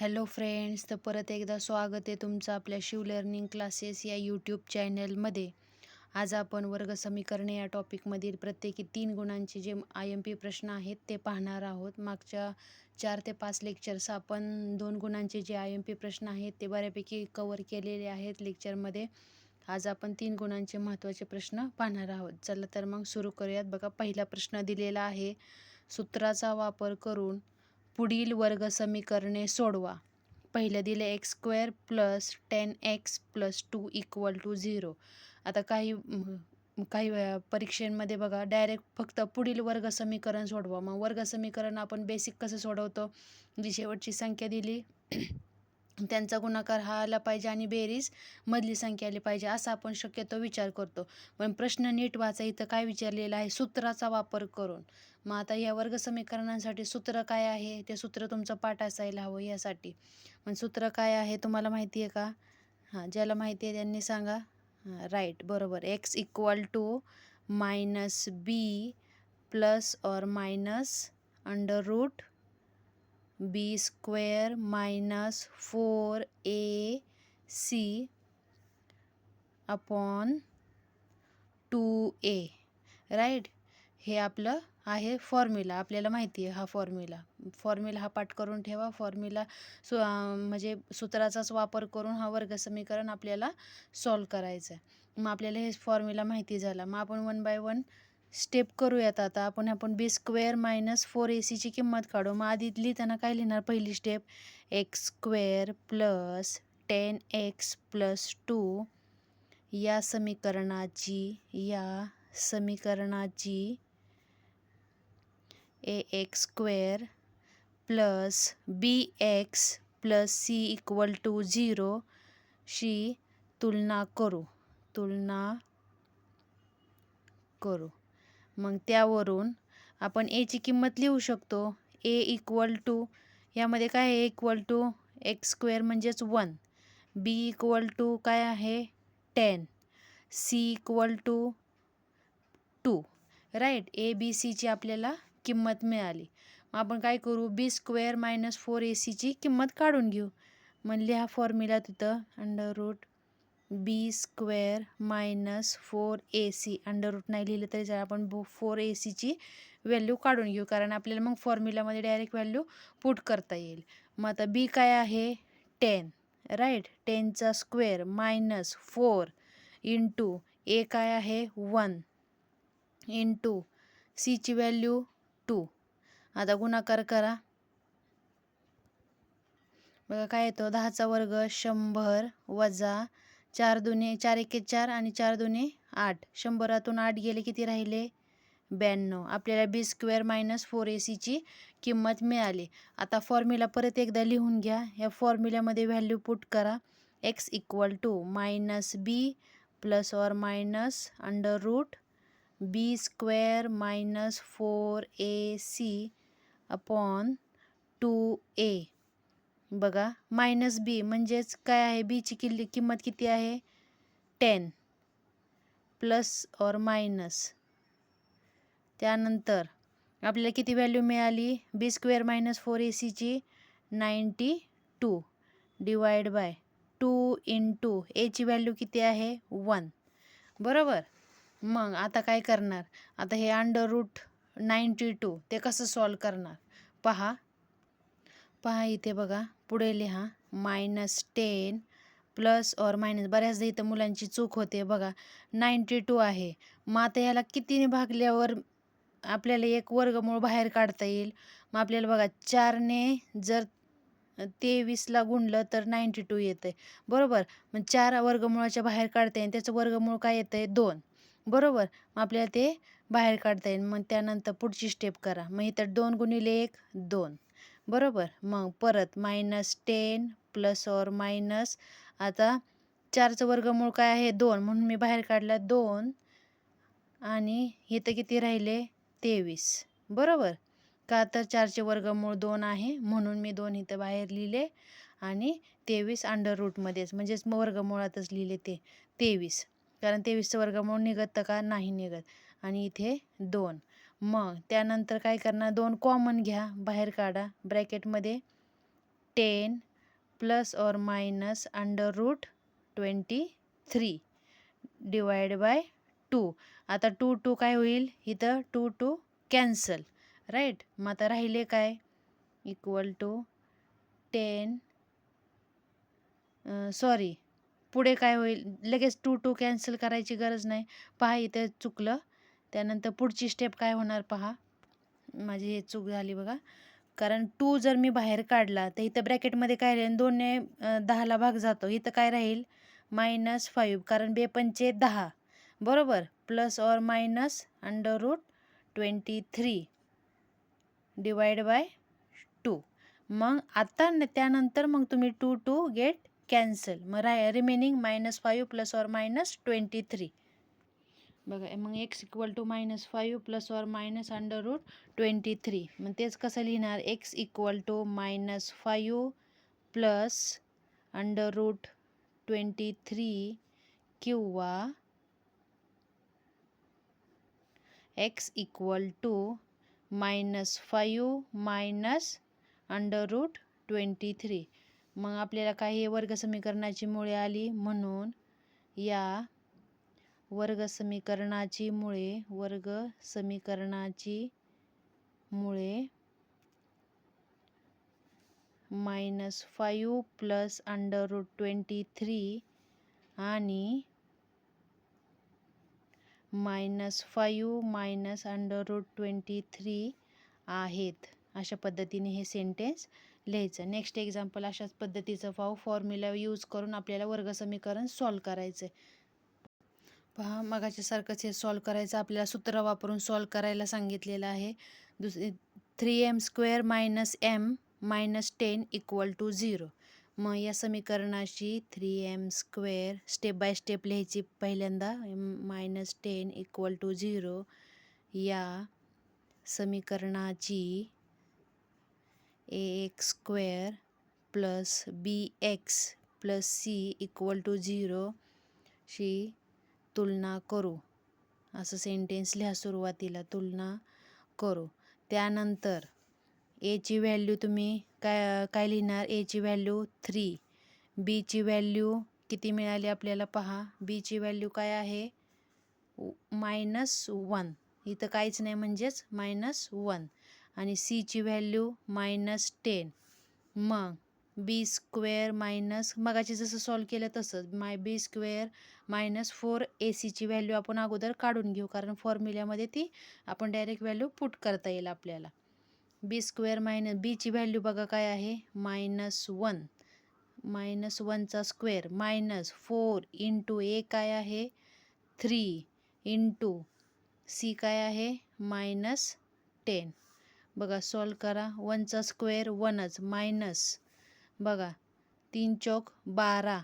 Hello friends तर परत एकदा स्वागत आहे तुमचं आपल्या शिव लर्निंग क्लासेस या यूट्यूब चॅनलमध्ये आज आपण वर्ग समीकरणे या टॉपिकमधील प्रत्येकी तीन गुणांचे जे आय एम पी प्रश्न आहेत ते पाहणार आहोत. मागच्या चार ते पाच लेक्चर्स आपण दोन गुणांचे जे आय एम पी प्रश्न आहेत ते बऱ्यापैकी कवर केलेले आहेत लेक्चरमध्ये आज आपण तीन गुणांचे महत्त्वाचे प्रश्न पाहणार आहोत. चला तर मग सुरू करूयात. बघा पहिला प्रश्न दिलेला आहे. सूत्राचा वापर करून पुढील वर्ग समीकरणे सोडवा. पहिलं दिलं X square plus ten X plus two equal to zero. आता काही काही परीक्षेमध्ये बघा डायरेक्ट फक्त पुढील वर्ग समीकरण सोडवा. मग वर्ग समीकरण आपण बेसिक कसं सोडवतो? जी शेवटची संख्या दिली. त्यांचा गुणाकार हा आला पाहिजे आणि बेरीज मधली संख्या आली पाहिजे असा आपण शक्यतो विचार करतो. पण प्रश्न नीट वाचा इथं काय विचारलेलं आहे? सूत्राचा वापर करून. मग आता या वर्ग समीकरणांसाठी सूत्र काय आहे? ते सूत्र तुमचं पाठ असायला हवं यासाठी. मग सूत्र काय आहे तुम्हाला माहिती आहे का? हां ज्याला माहिती आहे त्यांनी सांगा. हां राईट बरोबर. X equal to minus b plus or minus under root b square minus four a c upon two a. Right? हे आपलं आहे फॉर्म्युला. आपल्याला माहिती आहे हा फॉर्म्युला. फॉर्म्युला हा पाठ करून ठेवा. फॉर्म्युला सु म्हणजे सूत्राचाच वापर करून हा वर्ग समीकरण आपल्याला सॉल्व करायचं आहे मग आपल्याला हे फॉर्म्युला माहिती झाला. मग आपण वन बाय वन स्टेप करूयात आता. आपण आपण b square minus four a सीची किंमत काढू. मग आधी लिहिताना काय लिहिणार? पहिली step x square plus ten x plus two या समीकरणाची या समीकरणाची a x square plus b x plus c equal to झिरोशी तुलना करू. तुलना करू. मग त्यावरून आपण एची किंमत लिहू शकतो. ए इक्वल टू यामध्ये काय आहे? इक्वल टू एक्स स्क्वेअर म्हणजेच वन बी इक्वल टू काय आहे? Ten c equal to two right a b सीची आपल्याला किंमत मिळाली. मग आपण काय करू? B square minus four a सीची किंमत काढून घेऊ. मग लिहा फॉर्म्युला तिथं under root b square minus four a c. Under root नाही लिहिलं तरी जर आपण फोर ए सीची व्हॅल्यू काढून घेऊ. कारण आपल्याला मग फॉर्म्युलामध्ये डायरेक्ट व्हॅल्यू पुट करता येईल. मग आता बी काय आहे? Ten. Right टेनचा square minus four into a काय आहे? वन. इंटू सीची व्हॅल्यू टू. आता गुणाकार करा. बघा काय येतो? दहाचा वर्ग शंभर वजा चार दुने चार एके चार आणि चार दुने आठ. शंभरातून आठ गेले किती राहिले? ब्याण्णव. आपल्याला b square minus four a सीची किंमत मिळाली. आता फॉर्म्युला परत एकदा लिहून घ्या. या फॉर्म्युल्यामध्ये व्हॅल्यू पुट करा. X equal to minus b plus or minus under root b square minus four a c upon two a. बघा मायनस बी म्हणजेच काय आहे? बीची किल्ली किंमत किती आहे? टेन प्लस और मायनस त्यानंतर आपल्याला किती व्हॅल्यू मिळाली? B square minus four a सीची ninety two divide by two into एची व्हॅल्यू किती आहे? वन बरोबर? मग आता काय करणार? आता हे अंडर रूट नाईंटी टू ते कसं सॉल्व करणार? पहा पहा इथे बघा पुढे लिहा minus ten plus or minus बऱ्याचदा इथं मुलांची चूक होते बघा. नाईंटी टू आहे. मग आता याला कितीने भागल्यावर आपल्याला एक वर्गमूळ बाहेर काढता येईल? मग आपल्याला बघा चारने जर तेवीसला गुणलं तर नाईंटी टू येतं आहे बरोबर? मग चार वर्गमुळाच्या बाहेर काढता येईल. त्याचं वर्गमूळ काय येतं आहे दोन. बरोबर? मग आपल्याला ते बाहेर काढता येईल. मग त्यानंतर पुढची स्टेप करा. मग इथं दोन गुणिले एक दोन. बरोबर. मग परत minus ten plus or minus आता चारचं वर्गमूळ काय आहे? दोन. म्हणून मी बाहेर काढला दोन आणि इथं किती राहिले? तेवीस. बरोबर? का तर चारचे वर्गमूळ दोन आहे. म्हणून मी दोन इथं बाहेर लिहिले आणि तेवीस अंडर रूटमध्येच म्हणजेच वर्गमुळातच लिहिले ते. तेवीस. कारण तेवीसचं वर्गमूळ निघतं का? नाही निघत. आणि इथे दोन. मग त्यानंतर काय करणार? दोन कॉमन घ्या बाहेर काढा. ब्रॅकेटमध्ये ten plus or minus under root twenty three divide by two आता टू टू काय होईल? इथं टू टू कॅन्सल राईट मग आता राहिले काय? इक्वल टू टेन सॉरी पुढे काय होईल? लगेच टू टू कॅन्सल करायची गरज नाही. पहा इथं चुकलं. त्यानंतर पुढची स्टेप काय होणार पहा. माझी हे चूक झाली बघा. कारण टू जर मी बाहेर काढला तर इथं ब्रॅकेटमध्ये काय राहील? दोनने दहाला भाग जातो. इथं काय राहील? मायनस फाईव्ह कारण बेपंचे दहा. बरोबर? Plus or minus under root twenty three divide by two मग आता त्यानंतर मग तुम्ही टू टू गेट कॅन्सल मग Rai remaining minus five plus or minus twenty three बघा मग x equal to minus five plus or minus under root twenty three मग तेच कसं लिहिणार? X equal to minus five plus under root twenty three किंवा x equal to minus five minus under root twenty three मग आपल्याला काही हे वर्ग समीकरणाची मुळे आली? म्हणून या वर्ग समीकरणाची मुळे वर्ग समीकरणाची मुळे minus five plus under root twenty three आणि minus five minus under root twenty three आहेत. अशा पद्धतीने हे सेंटेन्स लिहायचं. नेक्स्ट एक्झाम्पल अशाच पद्धतीचं पाहू फॉर्म्युला यूज करून आपल्याला वर्ग समीकरण सॉल्व करायचं आहे पहा मगाच्यासारखंच हे सॉल्व करायचं आपल्याला सूत्र वापरून सॉल्व करायला सांगितलेलं आहे. दुसरी three m square minus m minus ten equal to zero मग या समीकरणाची three m square step by step लिहायची पहिल्यांदा minus ten equal to zero या समीकरणाची a x square plus b x plus c equal to zero शी तुलना करू. असं सेंटेन्स लिहा सुरुवातीला तुलना करू. त्यानंतर एची व्हॅल्यू तुम्ही काय काय लिहिणार? एची व्हॅल्यू थ्री बीची व्हॅल्यू किती मिळाली आपल्याला पहा. बीची व्हॅल्यू काय आहे? मायनस वन इथं काहीच नाही म्हणजेच मायनस वन आणि सीची व्हॅल्यू मायनस टेन मग बी स्क्वेअर मायनस मगाची जसं सॉल्व केलं तसंच माय b square minus four a सीची व्हॅल्यू आपण अगोदर काढून घेऊ कारण फॉर्म्युल्यामध्ये ती आपण डायरेक्ट व्हॅल्यू पुट करता येईल आपल्याला. बी स्क्वेअर मायनस बीची व्हॅल्यू बघा काय आहे? Minus one minus वनचा square minus four into a काय आहे? थ्री इंटू सी काय आहे? Minus ten. बघा सॉल्व करा वनचा स्क्वेअर वनच मायनस बघा तीन चौक बारा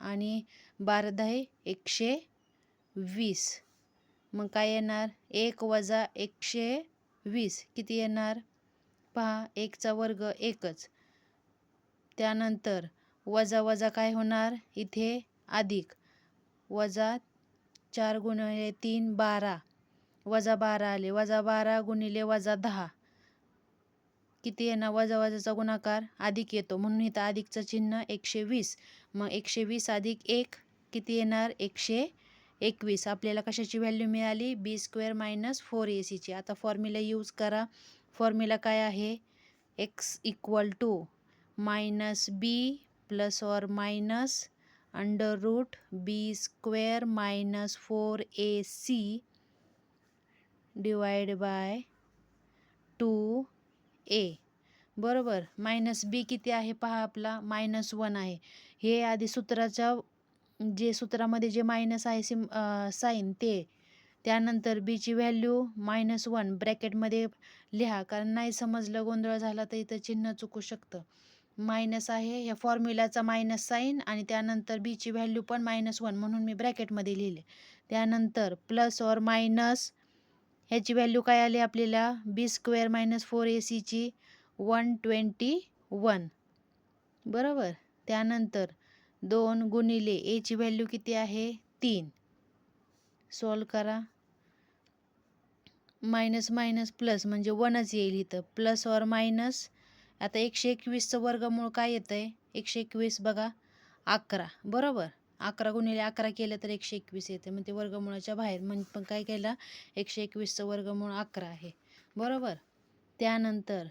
आणि बारा दहे एकशे वीस. मग काय येणार? एक वजा एकशे वीस. किती येणार? पहा एकचा वर्ग एकच. त्यानंतर वजा वजा काय होणार? इथे अधिक. वजा चार गुणिले तीन बारा. वजा बारा आले. वजा बारा गुणिले वजा दहा. किती येणार वजा वजाचा गुणाकार अधिक येतो. म्हणून इथं अधिकचं चिन्ह एकशे वीस मग एकशे वीस अधिक एक किती येणार? एकशे एकवीस. आपल्याला कशाची व्हॅल्यू मिळाली? B square minus four a सीची आता फॉर्म्युला यूज करा. फॉर्म्युला काय आहे? X equal to minus b plus or minus under root b square minus four a c divide by two a. बरोबर. मायनस बी किती आहे पहा आपला? मायनस वन आहे. हे आधी सूत्राच्या जे सूत्रामध्ये जे मायनस आहे सिम साईन ते त्यानंतर बीची व्हॅल्यू मायनस वन ब्रॅकेटमध्ये लिहा. कारण नाही समजलं गोंधळ झाला तर इथं चिन्ह चुकू शकतं. मायनस आहे ह्या फॉर्म्युलाचा मायनस साईन आणि त्यानंतर बीची व्हॅल्यू पण मायनस वन म्हणून मी ब्रॅकेटमध्ये लिहिले. त्यानंतर प्लस ऑर मायनस ह्याची व्हॅल्यू काय आली आपल्याला? B square minus four a सीची वन ट्वेंटी वन बरोबर? त्यानंतर दोन गुणिले एची व्हॅल्यू किती आहे? तीन. सॉल्व करा. मायनस मायनस प्लस म्हणजे वनच येईल इथं. प्लस ऑर मायनस आता एकशे एकवीसचं वर्गमूळ काय येतं आहे एकशे एकवीस बघा. अकरा. बरोबर? अकरा गुणिले अकरा केलं तर एकशे एकवीस येते. मग ते वर्गमुळाच्या बाहेर मग पण काय केलं? एकशे एकवीसचं वर्गमूळ अकरा आहे. बरोबर? त्यानंतर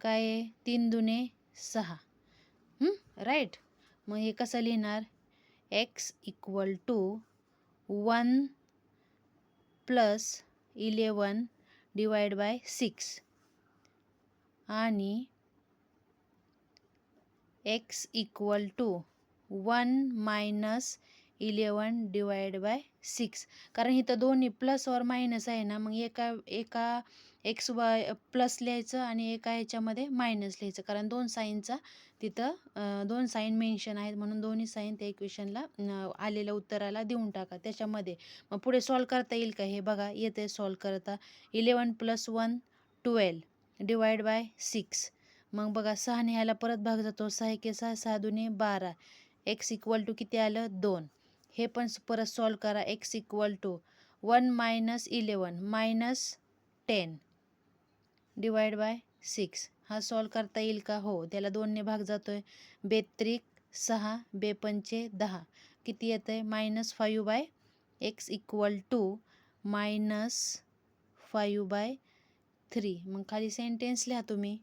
काय आहे? तीन दुने सहा. राईट. मग हे कसं लिहिणार? X equal to one plus eleven divide by six आणि x equal to one minus eleven divide by six. कारण इथं दोन्ही प्लस और मायनस आहे ना मग एका एका एक्स वाय प्लस लिहायचं आणि एका ह्याच्यामध्ये मायनस लिहायचं. कारण दोन साईनचा तिथं दोन साईन मेन्शन आहेत म्हणून दोन्ही साईन त्या इक्वेशनला आलेल्या उत्तराला देऊन टाका त्याच्यामध्ये. मग पुढे सॉल्व करता येईल का? हे बघा येते सॉल्व करता. Eleven plus one twelve divide by six. मग बघा सहाने ह्याला परत भाग जातो. सहा एके सहा सहा दुने बारा. एक्स इक्वल टू किती आलं? दोन. हे पण परत सॉल्व करा. X equal to. One minus eleven minus ten. Divide by six. हा सॉल्व करता येईल का? हो. त्याला दोनने भाग जातो आहे बेत्रिक सहा बेपंचे दहा. किती येतं आहे minus five by x equal to minus five by three. मग खाली सेंटेन्स लिहा तुम्ही.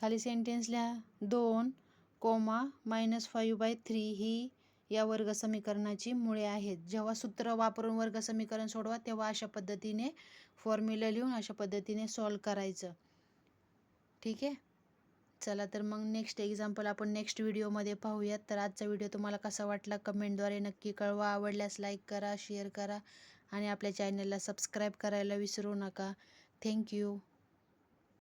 खाली सेंटेन्स लिहा. दोन. Comma minus five by three ही या वर्ग समीकरणाची मुळे आहेत. जेव्हा सूत्र वापरून वर्ग समीकरण सोडवा तेव्हा अशा पद्धतीने फॉर्म्युला लिहून अशा पद्धतीने सॉल्व करायचं. ठीक आहे? चला तर मग नेक्स्ट एक्झाम्पल आपण नेक्स्ट व्हिडिओमध्ये पाहूयात. तर आजचा व्हिडिओ तुम्हाला कसा वाटला कमेंटद्वारे नक्की कळवा. आवडल्यास लाईक करा शेअर करा आणि आपल्या चॅनलला सबस्क्राईब करायला विसरू नका. थँक्यू